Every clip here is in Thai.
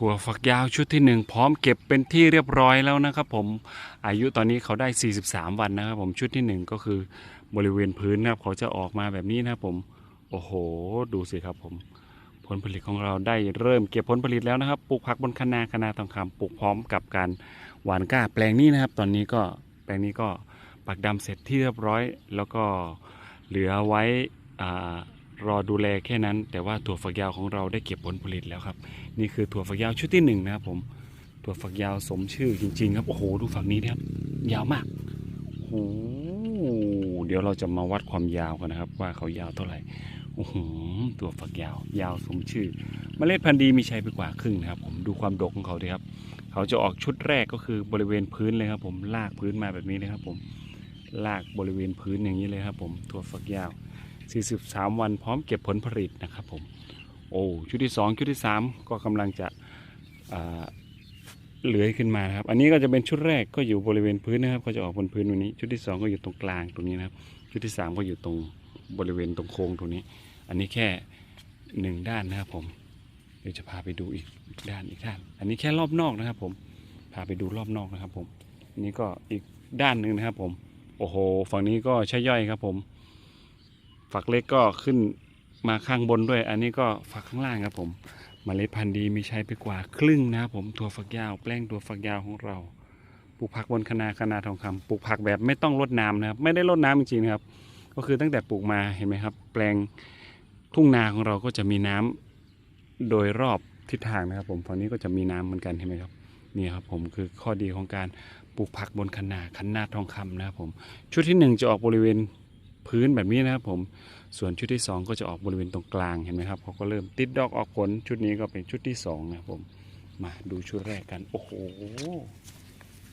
ถั่วฝักยาวชุดที่หนึ่งพร้อมเก็บเป็นที่เรียบร้อยแล้วนะครับผมอายุตอนนี้เขาได้ 43 วันนะครับผมชุดที่หนึ่งก็คือบริเวณพื้นนะครับเขาจะออกมาแบบนี้นะครับผมโอ้โห ดูสิครับผมผลผลิตของเราได้เริ่มเก็บผลผลิตแล้วนะครับปลูกผักบนคะนาคะนาทองคำปลูกพร้อมกับการหว่านกล้าแปลงนี้นะครับ ตอนนี้ก็แปลงนี้ก็ปักดำเสร็จที่เรียบร้อย แล้วก็เหลือไว้อา รอดูแลแค่นั้น แต่ว่าถั่วฝักยาวของเราได้เก็บผลผลิตแล้วครับ นี่คือถั่วฝักยาวชุดที่หนึ่งนะครับผมถั่วฝักยาวสมชื่อจริง ๆ ครับโอ้โหดูฝักนี้นะครับ ยาวมากโอ้โหเดี๋ยวเราจะมาวัดความยาวกันนะครับ ว่าเขายาวเท่าไหร่โอ้โหตัวฝักยาว ยาวสมชื่อเมล็ดพันธุ์ดีมีชัยไปกว่าครึ่งนะครับ ผมดูความดกของเขาดีครับ เขาจะออกชุดแรกก็คือบริเวณพื้นเลยครับ ผมลากพื้นมาแบบนี้นะครับ ผมลากบริเวณพื้นอย่างนี้เลยครับ ผมถั่วฝักยาว 43 วันพร้อมเก็บผลผลิตนะครับผมโอ้ชุดที่สองชุดที่สามก็กำลังจะเลื้อยขึ้นมาครับ อันนี้ก็จะเป็นชุดแรกก็อยู่บริเวณพื้นนะครับ ก็จะออกบนพื้นตรงนี้ ชุดที่สองก็อยู่ตรงกลางตรงนี้นะครับ ชุดที่สามก็อยู่ตรงบริเวณตรงโค้งตรงนี้ อันนี้แค่หนึ่งด้านนะครับผมเดี๋ยวจะพาไปดูอีกด้านอีกด้าน อันนี้แค่รอบนอกนะครับผมพาไปดูรอบนอกนะครับผมอันนี้ก็อีกด้านหนึ่งนะครับผมโอ้โหฝั่งนี้ก็ใช่ย่อยครับผม ฝักเล็กก็ขึ้นมาข้างบนด้วย อันนี้ก็ฝักข้างล่างครับผมเมล็ดพันธุ์ดีมีใช้ไปกว่าครึ่งนะครับผมถั่วฝักยาว แปลงถั่วฝักยาวของเราปลูกผักบนคะนาคะนาทองคำปลูกผักแบบไม่ต้องรดน้ำนะครับ ไม่ได้รดน้ำจริงๆครับ ก็คือตั้งแต่ปลูกมาเห็นไหมครับ แปลงทุ่งนาของเราก็จะมีน้ำโดยรอบทิศทางนะครับ ผมฝั่งนี้ก็จะมีน้ำเหมือนกันเห็นไหมครับนี่ครับผมคือข้อดีของการปลูกผักบนคะนาคะนาทองคำนะครับผม ชุดที่หนึ่งจะออกบริเวณ พื้นแบบนี้นะครับผมส่วนชุดที่สองก็จะออกบริเวณตรงกลางเห็นไหมครับเขาก็เริ่มติดดอกออกผลชุดนี้ก็เป็นชุดที่สองนะครับผมมาดูชุดแรกกันโอ้โห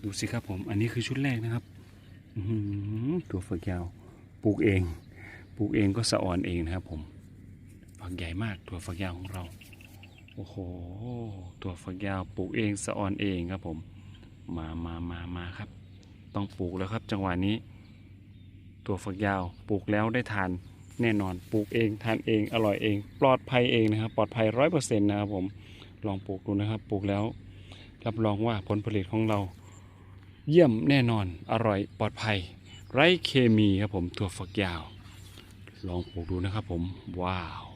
ดูสิครับผมอันนี้คือชุดแรกนะครับหือตัวฝักยาวปลูกเองปลูกเองก็สะออนเองนะครับผมฝักใหญ่มากตัวฝักยาวของเราโอ้โหตัวฝักยาวปลูกเองสะออนเองครับผมมามามามาครับ ต้องปลูกแล้วครับจังหวะนี้ ตัวฝักยาว ปลูกแล้วได้ทานแน่นอนปลูกเองทานเองอร่อยเอง ปลอดภัยเองนะครับ ปลอดภัยร้อยเปอร์เซ็นต์นะครับผมลองปลูกดูนะครับ ปลูกแล้ว รับรองว่าผลผลิตของเรา เยี่ยมแน่นอนอร่อยปลอดภัย ไร้เคมีครับผมถั่วฝักยาว ลองปลูกดูนะครับผมว้าว